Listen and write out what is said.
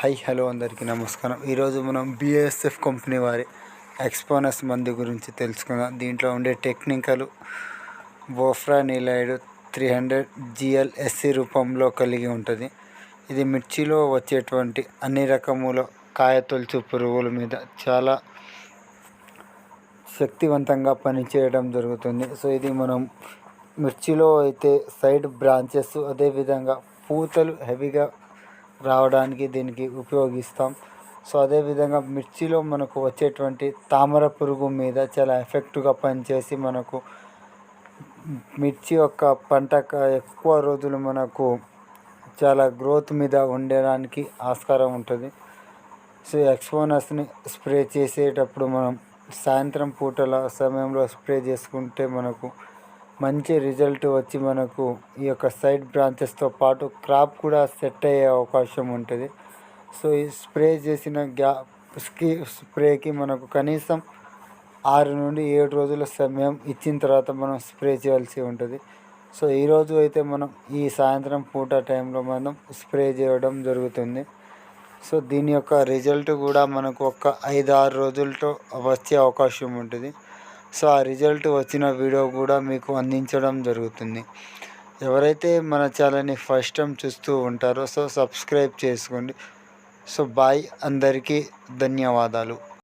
High hello అందరికీ నమస్కారం. ఈరోజు మనం బిఎస్ఎఫ్ కంపెనీ వారి ఎక్స్పోనస్ మందు గురించి తెలుసుకుందాం. దీంట్లో ఉండే టెక్నికల్ బోఫ్రానిలైడ్ త్రీ హండ్రెడ్ జిఎల్ఎస్సి రూపంలో కలిగి ఉంటుంది. ఇది మిర్చిలో వచ్చేటువంటి అన్ని రకముల కాయతొలుచు పురుగుల మీద చాలా శక్తివంతంగా పనిచేయడం జరుగుతుంది. సో ఇది మనం మిర్చిలో అయితే సైడ్ బ్రాంచెస్ అదేవిధంగా పూతలు హెవీగా రావడానికి దీనికి ఉపయోగిస్తాం. సో అదేవిధంగా మిర్చిలో మనకు వచ్చేటువంటి తామర పురుగు మీద చాలా ఎఫెక్ట్గా పనిచేసి మనకు మిర్చి యొక్క పంట ఎక్కువ రోజులు మనకు చాలా గ్రోత్ మీద ఉండడానికి ఆస్కారం ఉంటుంది. సో ఎక్స్పోనస్ని స్ప్రే చేసేటప్పుడు మనం సాయంత్రం పూటల సమయంలో స్ప్రే చేసుకుంటే మనకు మంచి రిజల్ట్ వచ్చి మనకు ఈ యొక్క సైడ్ బ్రాంచెస్తో పాటు క్రాప్ కూడా సెట్ అయ్యే అవకాశం ఉంటుంది. సో ఈ స్ప్రే చేసిన గ్యా స్కీ స్ప్రేకి మనకు కనీసం ఆరు నుండి ఏడు రోజుల సమయం ఇచ్చిన తర్వాత మనం స్ప్రే చేయాల్సి ఉంటుంది. సో ఈరోజు అయితే మనం ఈ సాయంత్రం పూట టైంలో మనం స్ప్రే చేయడం జరుగుతుంది. సో దీని యొక్క రిజల్ట్ కూడా మనకు ఒక ఐదు ఆరు రోజులతో వచ్చే అవకాశం ఉంటుంది. సో ఆ రిజల్ట్ వచ్చిన వీడియో కూడా మీకు అందించడం జరుగుతుంది. ఎవరైతే మన ఛానల్ని ఫస్ట్ టైం చూస్తూ ఉంటారో సో సబ్స్క్రైబ్ చేసుకోండి. సో బాయ్ అందరికీ ధన్యవాదాలు.